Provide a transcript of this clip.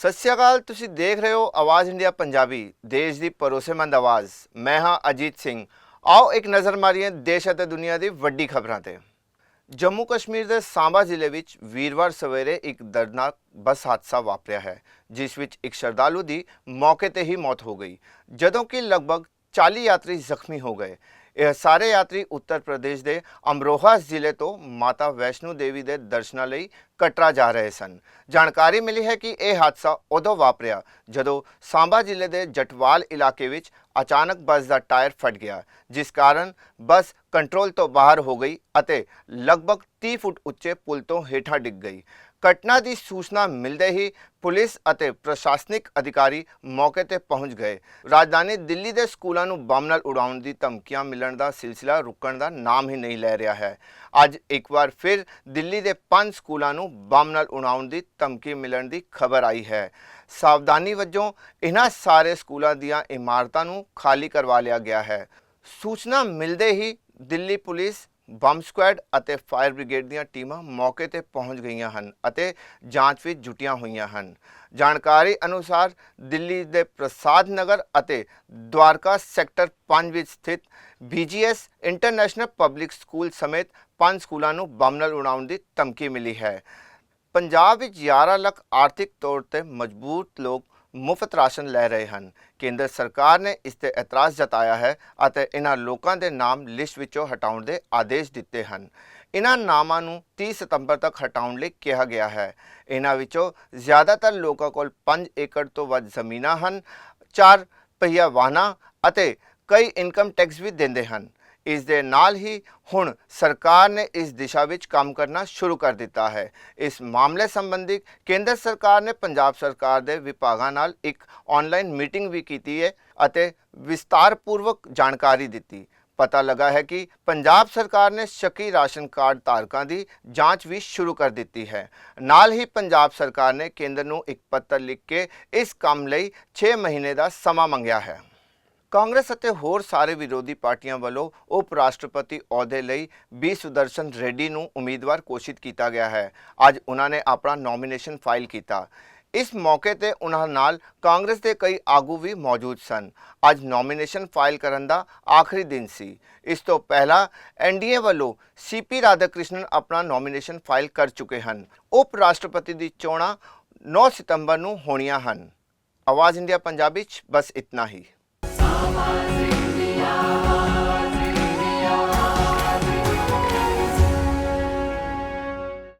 ਸਤਿ ਸ਼੍ਰੀ ਅਕਾਲ, ਤੁਸੀਂ ਦੇਖ ਰਹੇ ਹੋ ਆਵਾਜ਼ ਇੰਡੀਆ ਪੰਜਾਬੀ, ਦੇਸ਼ ਦੀ ਭਰੋਸੇਮੰਦ ਆਵਾਜ਼। ਮੈਂ ਹਾਂ ਅਜੀਤ ਸਿੰਘ। ਆਓ ਇੱਕ ਨਜ਼ਰ ਮਾਰੀਏ ਦੇਸ਼ ਅਤੇ ਦੁਨੀਆ ਦੀ ਵੱਡੀ ਖਬਰਾਂ ਤੇ। ਜੰਮੂ ਕਸ਼ਮੀਰ ਦੇ ਸਾਂਬਾ ਜ਼ਿਲ੍ਹੇ ਵਿੱਚ ਵੀਰਵਾਰ ਸਵੇਰੇ ਇੱਕ ਦਰਦਨਾਕ ਬੱਸ ਹਾਦਸਾ ਵਾਪਰਿਆ ਹੈ, ਜਿਸ ਵਿੱਚ ਇੱਕ ਸ਼ਰਧਾਲੂ ਦੀ ਮੌਕੇ ਤੇ ਹੀ ਮੌਤ ਹੋ ਗਈ, ਜਦੋਂ ਕਿ ਲਗਭਗ 40 ਯਾਤਰੀ ਜ਼ਖਮੀ ਹੋ ਗਏ। ਇਹ ਸਾਰੇ ਯਾਤਰੀ ਉੱਤਰ ਪ੍ਰਦੇਸ਼ ਦੇ ਅਮਰੋਹਾ ਜ਼ਿਲ੍ਹੇ ਤੋਂ ਮਾਤਾ ਵੈਸ਼ਨੂ ਦੇਵੀ ਦੇ ਦਰਸ਼ਨਾਂ ਲਈ ਕਟਰਾ ਜਾ ਰਹੇ ਸਨ। ਜਾਣਕਾਰੀ ਮਿਲੀ ਹੈ ਕਿ ਇਹ ਹਾਦਸਾ ਉਦੋਂ ਵਾਪਰਿਆ ਜਦੋਂ ਸਾਂਬਾ ਜ਼ਿਲ੍ਹੇ ਦੇ ਜਟਵਾਲ ਇਲਾਕੇ ਵਿੱਚ ਅਚਾਨਕ ਬੱਸ ਦਾ ਟਾਇਰ ਫਟ ਗਿਆ, ਜਿਸ ਕਾਰਨ ਬੱਸ ਕੰਟਰੋਲ ਤੋਂ ਬਾਹਰ ਹੋ ਗਈ ਅਤੇ ਲਗਭਗ 30 ਫੁੱਟ ਉੱਚੇ ਪੁਲ ਤੋਂ ਹੇਠਾਂ ਡਿੱਗ ਗਈ। ਘਟਨਾ ਦੀ ਸੂਚਨਾ ਮਿਲਦੇ ਹੀ ਪੁਲਿਸ ਅਤੇ ਪ੍ਰਸ਼ਾਸਨਿਕ ਅਧਿਕਾਰੀ ਮੌਕੇ ਤੇ ਪਹੁੰਚ ਗਏ। ਰਾਜਧਾਨੀ ਦਿੱਲੀ ਦੇ ਸਕੂਲਾਂ ਨੂੰ ਬੰਬ ਨਾਲ ਉਡਾਉਣ ਦੀ ਧਮਕੀਆਂ ਮਿਲਣ ਦਾ ਸਿਲਸਿਲਾ ਰੁਕਣ ਦਾ ਨਾਮ ਹੀ ਨਹੀਂ ਲੈ ਰਿਹਾ ਹੈ। ਅੱਜ ਇੱਕ ਵਾਰ ਫਿਰ ਦਿੱਲੀ ਦੇ ਪੰਜ ਸਕੂਲਾਂ ਨੂੰ ਬੰਬ ਨਾਲ ਉਡਾਉਣ ਦੀ ਧਮਕੀ ਮਿਲਣ ਦੀ ਖਬਰ ਆਈ ਹੈ। ਸਾਵਧਾਨੀ ਵਜੋਂ ਇਹਨਾਂ ਸਾਰੇ ਸਕੂਲਾਂ ਦੀਆਂ ਇਮਾਰਤਾਂ ਨੂੰ ਖਾਲੀ ਕਰਵਾ ਲਿਆ ਗਿਆ ਹੈ। ਸੂਚਨਾ ਮਿਲਦੇ ਹੀ ਦਿੱਲੀ ਪੁਲਿਸ ਬੰਬ ਸਕੁਐਡ ਅਤੇ ਫਾਇਰ ਬ੍ਰਿਗੇਡ ਦੀਆਂ ਟੀਮਾਂ ਮੌਕੇ ਤੇ ਪਹੁੰਚ ਗਈਆਂ ਹਨ ਅਤੇ ਜਾਂਚ ਵਿੱਚ ਜੁਟੀਆਂ ਹੋਈਆਂ ਹਨ। ਜਾਣਕਾਰੀ ਅਨੁਸਾਰ ਦਿੱਲੀ ਦੇ ਪ੍ਰਸਾਦ ਨਗਰ ਅਤੇ ਦਵਾਰਕਾ ਸੈਕਟਰ 5 ਵਿੱਚ ਸਥਿਤ BGS ਇੰਟਰਨੈਸ਼ਨਲ ਪਬਲਿਕ ਸਕੂਲ ਸਮੇਤ ਪੰਜ ਸਕੂਲਾਂ ਨੂੰ ਬੰਬ ਨਾਲ ਉਡਾਉਣ ਦੀ ਧਮਕੀ ਮਿਲੀ ਹੈ। ਪੰਜਾਬ ਵਿੱਚ 11 ਲੱਖ ਆਰਥਿਕ ਤੌਰ ਤੇ ਮਜ਼ਬੂਤ ਲੋਕ ਮੁਫਤ ਰਾਸ਼ਨ ਲੈ ਰਹੇ ਹਨ। ਕੇਂਦਰ ਸਰਕਾਰ ਨੇ ਇਸ ਤੇ ਇਤਰਾਜ਼ ਜਤਾਇਆ ਹੈ ਅਤੇ ਇਹਨਾਂ ਲੋਕਾਂ ਦੇ ਨਾਮ ਲਿਸਟ ਵਿੱਚੋਂ ਹਟਾਉਣ ਦੇ ਆਦੇਸ਼ ਦਿੱਤੇ ਹਨ। ਇਹਨਾਂ ਨਾਮਾਂ ਨੂੰ 30 ਸਤੰਬਰ ਤੱਕ ਹਟਾਉਣ ਲਈ ਕਿਹਾ ਗਿਆ ਹੈ। ਇਹਨਾਂ ਵਿੱਚੋਂ ਜ਼ਿਆਦਾਤਰ ਲੋਕਾਂ ਕੋਲ 5 ਏਕੜ ਤੋਂ ਵੱਧ ਜ਼ਮੀਨਾਂ ਹਨ, ਚਾਰ ਪਹੀਆ ਵਾਹਨਾਂ ਅਤੇ ਕਈ ਇਨਕਮ ਟੈਕਸ ਵੀ ਦਿੰਦੇ ਹਨ। ਇਸ ਦੇ ਨਾਲ ਹੀ ਹੁਣ ਸਰਕਾਰ ਨੇ ਇਸ ਦਿਸ਼ਾ ਵਿੱਚ ਕੰਮ ਕਰਨਾ ਸ਼ੁਰੂ ਕਰ ਦਿੱਤਾ ਹੈ। ਇਸ ਮਾਮਲੇ ਸੰਬੰਧੀ ਕੇਂਦਰ ਸਰਕਾਰ ਨੇ ਪੰਜਾਬ ਸਰਕਾਰ ਦੇ ਵਿਭਾਗਾਂ ਨਾਲ ਇੱਕ ਆਨਲਾਈਨ ਮੀਟਿੰਗ ਵੀ ਕੀਤੀ ਹੈ ਅਤੇ ਵਿਸਤਾਰਪੂਰਵਕ ਜਾਣਕਾਰੀ ਦਿੱਤੀ। ਪਤਾ ਲੱਗਾ ਹੈ ਕਿ ਪੰਜਾਬ ਸਰਕਾਰ ਨੇ ਸ਼ੱਕੀ ਰਾਸ਼ਨ ਕਾਰਡ ਧਾਰਕਾਂ ਦੀ ਜਾਂਚ ਵੀ ਸ਼ੁਰੂ ਕਰ ਦਿੱਤੀ ਹੈ। ਨਾਲ ਹੀ ਪੰਜਾਬ ਸਰਕਾਰ ਨੇ ਕੇਂਦਰ ਨੂੰ ਇੱਕ ਪੱਤਰ ਲਿਖ ਕੇ ਇਸ ਕੰਮ ਲਈ 6 ਮਹੀਨੇ ਦਾ ਸਮਾਂ ਮੰਗਿਆ ਹੈ। ਕਾਂਗਰਸ ਅਤੇ ਹੋਰ ਸਾਰੇ ਵਿਰੋਧੀ ਪਾਰਟੀਆਂ ਵੱਲੋਂ ਉਪ ਰਾਸ਼ਟਰਪਤੀ ਅਹੁਦੇ ਲਈ ਬੀ ਸੁਦਰਸ਼ਨ ਰੈਡੀ ਨੂੰ ਉਮੀਦਵਾਰ ਘੋਸ਼ਿਤ ਕੀਤਾ ਗਿਆ ਹੈ। ਅੱਜ ਉਹਨਾਂ ਨੇ ਆਪਣਾ ਨੋਮੀਨੇਸ਼ਨ ਫਾਈਲ ਕੀਤਾ। ਇਸ ਮੌਕੇ ਤੇ ਉਹਨਾਂ ਨਾਲ ਕਾਂਗਰਸ ਦੇ ਕਈ ਆਗੂ ਵੀ ਮੌਜੂਦ ਸਨ। ਅੱਜ ਨੋਮੀਨੇਸ਼ਨ ਫਾਈਲ ਕਰਨ ਦਾ ਆਖਰੀ ਦਿਨ ਸੀ। ਇਸ ਤੋਂ ਪਹਿਲਾਂ ਐਨਡੀਏ ਵੱਲੋਂ ਸੀਪੀ ਰਾਧਾਕ੍ਰਿਸ਼ਨਨ ਆਪਣਾ ਨੋਮੀਨੇਸ਼ਨ ਫਾਈਲ ਕਰ ਚੁੱਕੇ ਹਨ। ਉਪ ਰਾਸ਼ਟਰਪਤੀ ਦੀ ਚੋਣਾਂ 9 ਸਤੰਬਰ ਨੂੰ ਹੋਣੀਆਂ ਹਨ। ਆਵਾਜ਼ ਇੰਡੀਆ, ਪੰਜਾਬੀ ਚ ਬਸ ਇਤਨਾ ਹੀ। Almighty.